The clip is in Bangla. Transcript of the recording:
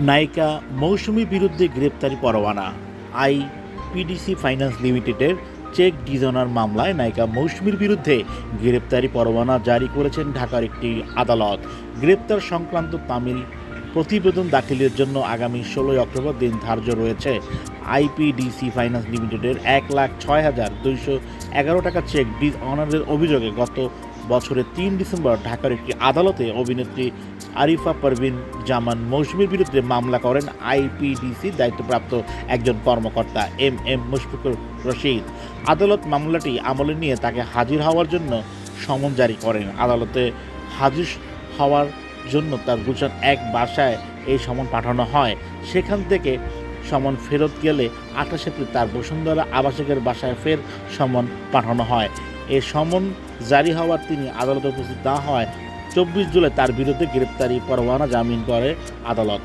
নায়িকা মৌসুমীর বিরুদ্ধে গ্রেপ্তারি পরোয়ানা। আই পিডিসি ফাইন্যান্স লিমিটেডের চেক ডিজনার মামলায় নায়িকা মৌসুমীর বিরুদ্ধে গ্রেপ্তারি পরোয়ানা জারি করেছেন ঢাকার একটি আদালত। গ্রেপ্তার সংক্রান্ত তামিল প্রতিবেদন দাখিলের জন্য আগামী ষোলোই অক্টোবর দিন ধার্য রয়েছে। আইপিডিসি ফাইন্যান্স লিমিটেডের এক লাখ ছয় হাজার দুইশো এগারো টাকা চেক ডিজ অনারের অভিযোগে গত বছরের তিন ডিসেম্বর ঢাকার একটি আদালতে অভিনেত্রী আরিফা পারভিন জামান মৌসুমীর বিরুদ্ধে মামলা করেন আইপিডিসি দায়িত্বপ্রাপ্ত একজন কর্মকর্তা এম এম মুশফিকুর রশিদ। আদালত মামলাটি আমলে নিয়ে তাকে হাজির হওয়ার জন্য সমন জারি করেন। আদালতে হাজির হওয়ার জন্য তার গুলশান এক বাসায় এই সমন পাঠানো হয়। সেখান থেকে সমন ফেরত গেলে আঠাশ এপ্রিল তার বসুন্ধরা আবাসিকের বাসায় ফের সমন পাঠানো হয়। এ সমন জারি হওয়ার তিনি আদালতে উপস্থিত না হয় চব্বিশ জুলাই তার বিরুদ্ধে গ্রেপ্তারি পরোয়ানা জামিন করে আদালত।